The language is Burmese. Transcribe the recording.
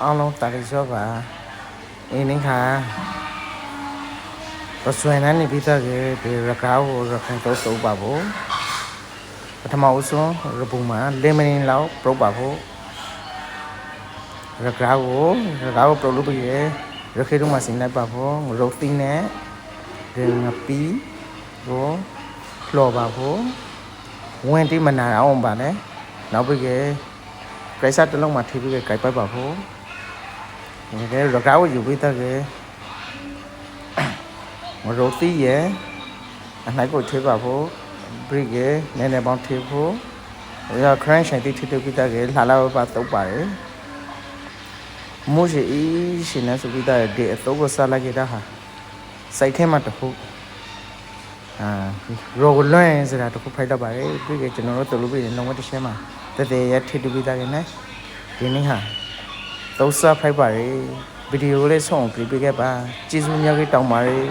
အားလုံးတာရီဆောပါအင်းနင်းခါပစွဲနန်းနေပြီးသားကဒီရကားကိုရခိုင်တော့စုပ်ပါဖို့ပထမဦးဆုံးရပူမှာလေးမိနစ်လောက်ပရုပ်ပါဖို့ရကားကိုရကားကိုပရုပ်လို့ပြီးရရခေတော့မှစင်လိုက်ပါဖို့ရုပ်သီးနဲ့ဒီငပီးကိုလှော်ပါဖို့ဝင်တိမနာအောင်ပါနဲ့နောက်ပြီးကကိစ္စတစ်လုံးမှထိပြီးကြိုက်ပတ်ပါဖို့ ဒီကဲရကောက်ယူပြီးတော့ကဲမရိုတီးရဲ့အနိုင်ကိုထွေးပါဖို့ဘရစ်ရဲ့နည်းနည်းပေါင်းထွေးဖို့ရခရန့်ဆိုင်တိထွေးထွေးပြီးတော့ကဲလှလာပါတော့ပါတယ်မိုးရှိအီးရှင်နေဆိုပြီးတော့ဒီအတော့ကိုစားလိုက်ကြတာဟာစိုက်ထဲမှာတခုအာရောလွန်ဆိုတာတခုဖိုက်တော့ပါတယ်ပြီးကကျွန်တော်တို့တူလို့ပြီးလုံးဝတစ်ချက်မှာတည်းတည်းရထိတူပြီးသားကဲနဲ့ဒီနေ့ဟာ သုံးစားဖိုက်ပါရယ်ဗီဒီယိုလေးဆုံးပြပေးခဲ့ပါကျေးဇူးများကြီးတောင်းပါရယ်